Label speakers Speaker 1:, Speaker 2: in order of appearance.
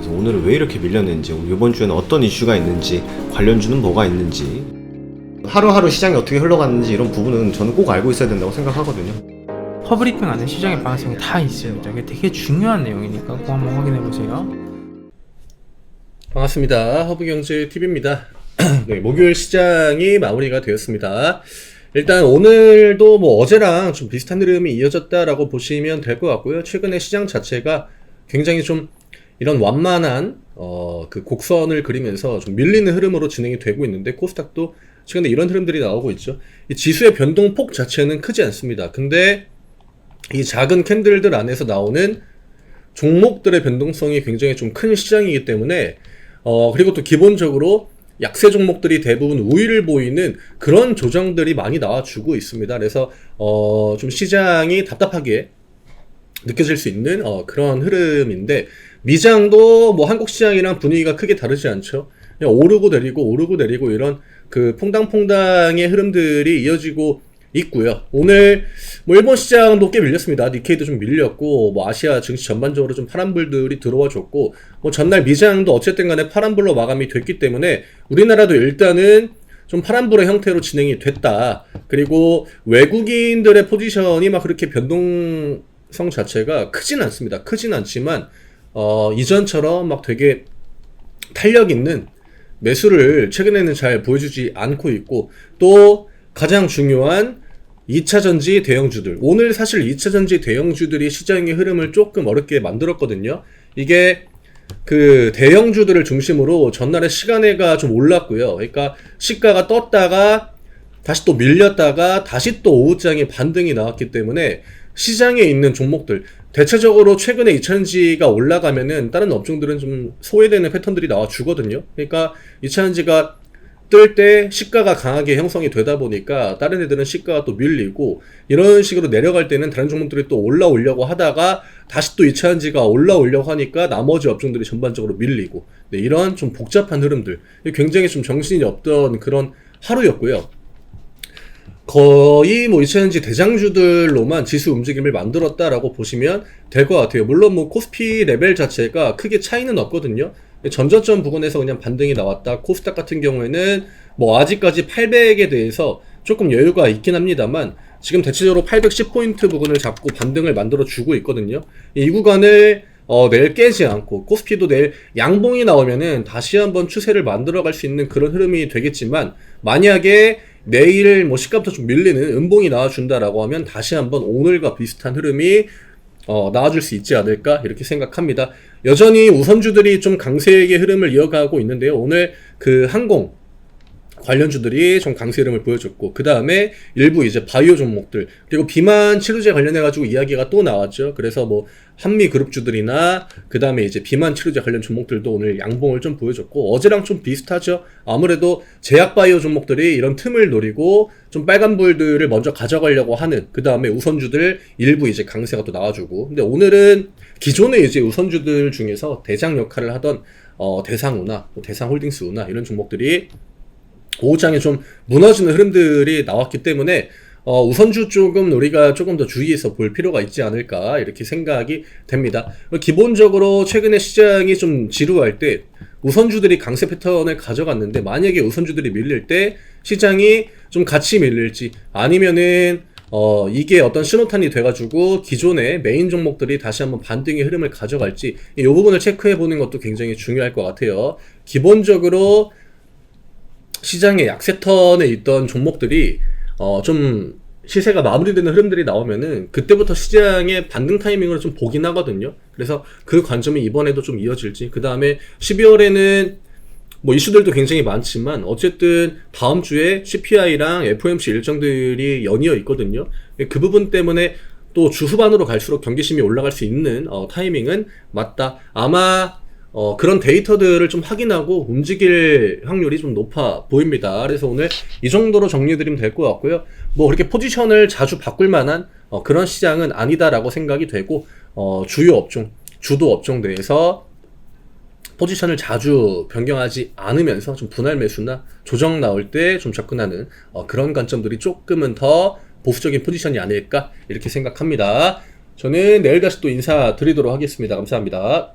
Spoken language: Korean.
Speaker 1: 그래서 오늘은 왜 이렇게 밀렸는지, 이번 주에는 어떤 이슈가 있는지, 관련주는 뭐가 있는지, 하루하루 시장이 어떻게 흘러갔는지 이런 부분은 저는 꼭 알고 있어야 된다고 생각하거든요.
Speaker 2: 퍼브리핑 안에 시장의 방향성이 다 있습니다. 이게 되게 중요한 내용이니까 꼭 한번 확인해 보세요.
Speaker 3: 반갑습니다. 허브경제TV입니다. 네, 목요일 시장이 마무리가 되었습니다. 일단 오늘도 뭐 어제랑 좀 비슷한 흐름이 이어졌다라고 보시면 될 것 같고요. 최근에 시장 자체가 굉장히 좀 이런 완만한 어, 그 곡선을 그리면서 좀 밀리는 흐름으로 진행이 되고 있는데 코스닥도 최근에 이런 흐름들이 나오고 있죠. 이 지수의 변동폭 자체는 크지 않습니다. 근데 이 작은 캔들들 안에서 나오는 종목들의 변동성이 굉장히 좀 큰 시장이기 때문에 어 그리고 또 기본적으로 약세 종목들이 대부분 우위를 보이는 그런 조정들이 많이 나와주고 있습니다. 그래서 어 좀 시장이 답답하게 느껴질 수 있는 어 그런 흐름인데 미장도 뭐 한국 시장이랑 분위기가 크게 다르지 않죠. 그냥 오르고 내리고 오르고 내리고 이런 그 퐁당퐁당의 흐름들이 이어지고 있고요. 오늘 뭐 일본 시장도 꽤 밀렸습니다. 니케이도 좀 밀렸고 뭐 아시아 증시 전반적으로 좀 파란불들이 들어와 줬고 뭐 전날 미장도 어쨌든 간에 파란불로 마감이 됐기 때문에 우리나라도 일단은 좀 파란불의 형태로 진행이 됐다. 그리고 외국인들의 포지션이 막 그렇게 변동 성 자체가 크진 않습니다. 크진 않지만 어 이전처럼 막 되게 탄력 있는 매수를 최근에는 잘 보여주지 않고 있고 또 가장 중요한 2차 전지 대형주들. 오늘 사실 2차 전지 대형주들이 시장의 흐름을 조금 어렵게 만들었거든요. 이게 그 대형주들을 중심으로 전날에 시간에가 좀 올랐고요. 그러니까 시가가 떴다가 다시 또 밀렸다가 다시 또 오후장에 반등이 나왔기 때문에 시장에 있는 종목들 대체적으로 최근에 2차전지가 올라가면은 다른 업종들은 좀 소외되는 패턴들이 나와 주거든요. 그러니까 2차전지가 뜰 때 시가가 강하게 형성이 되다 보니까 다른 애들은 시가가 또 밀리고 이런 식으로 내려갈 때는 다른 종목들이 또 올라오려고 하다가 다시 또 2차전지가 올라오려고 하니까 나머지 업종들이 전반적으로 밀리고 네, 이런 좀 복잡한 흐름들 굉장히 좀 정신이 없던 그런 하루였고요. 거의 뭐 2차전지 대장주들로만 지수 움직임을 만들었다라고 보시면 될 것 같아요. 물론 뭐 코스피 레벨 자체가 크게 차이는 없거든요. 전저점 부근에서 그냥 반등이 나왔다. 코스닥 같은 경우에는 뭐 아직까지 800에 대해서 조금 여유가 있긴 합니다만 지금 대체적으로 810포인트 부근을 잡고 반등을 만들어 주고 있거든요. 이 구간을 어, 내일 깨지 않고 코스피도 내일 양봉이 나오면은 다시 한번 추세를 만들어 갈 수 있는 그런 흐름이 되겠지만 만약에 내일 뭐 시가부터 좀 밀리는 음봉이 나와준다라고 하면 다시 한번 오늘과 비슷한 흐름이 어, 나와줄 수 있지 않을까 이렇게 생각합니다. 여전히 우선주들이 좀 강세의 흐름을 이어가고 있는데요. 오늘 그 항공 관련주들이 좀 강세 흐름을 보여줬고 그 다음에 일부 이제 바이오 종목들 그리고 비만 치료제 관련해 가지고 이야기가 또 나왔죠. 그래서 뭐 한미 그룹주들이나 그 다음에 이제 비만 치료제 관련 종목들도 오늘 양봉을 좀 보여줬고 어제랑 좀 비슷하죠. 아무래도 제약 바이오 종목들이 이런 틈을 노리고 좀 빨간불들을 먼저 가져가려고 하는 그 다음에 우선주들 일부 이제 강세가 또 나와주고 근데 오늘은 기존의 이제 우선주들 중에서 대장 역할을 하던 어, 대상우나 뭐 대상홀딩스우나 이런 종목들이 오후장에 좀 무너지는 흐름들이 나왔기 때문에 어, 우선주 쪽은 우리가 조금 더 주의해서 볼 필요가 있지 않을까 이렇게 생각이 됩니다. 기본적으로 최근에 시장이 좀 지루할 때 우선주들이 강세 패턴을 가져갔는데 만약에 우선주들이 밀릴 때 시장이 좀 같이 밀릴지 아니면은 어, 이게 어떤 신호탄이 돼가지고 기존의 메인 종목들이 다시 한번 반등의 흐름을 가져갈지 이 부분을 체크해 보는 것도 굉장히 중요할 것 같아요. 기본적으로 시장의 약세턴에 있던 종목들이 어 좀 시세가 마무리되는 흐름들이 나오면은 그때부터 시장의 반등 타이밍을 좀 보긴 하거든요. 그래서 그 관점이 이번에도 좀 이어질지. 그 다음에 12월에는 뭐 이슈들도 굉장히 많지만 어쨌든 다음 주에 CPI랑 FOMC 일정들이 연이어 있거든요. 그 부분 때문에 또 주 후반으로 갈수록 경계심이 올라갈 수 있는 어, 타이밍은 맞다. 아마 어, 그런 데이터들을 좀 확인하고 움직일 확률이 좀 높아 보입니다. 그래서 오늘 이 정도로 정리해드리면 될 것 같고요. 뭐 그렇게 포지션을 자주 바꿀 만한 어, 그런 시장은 아니다라고 생각이 되고 어, 주요 업종, 주도 업종 내에서 포지션을 자주 변경하지 않으면서 좀 분할 매수나 조정 나올 때 좀 접근하는 어, 그런 관점들이 조금은 더 보수적인 포지션이 아닐까 이렇게 생각합니다. 저는 내일 다시 또 인사드리도록 하겠습니다. 감사합니다.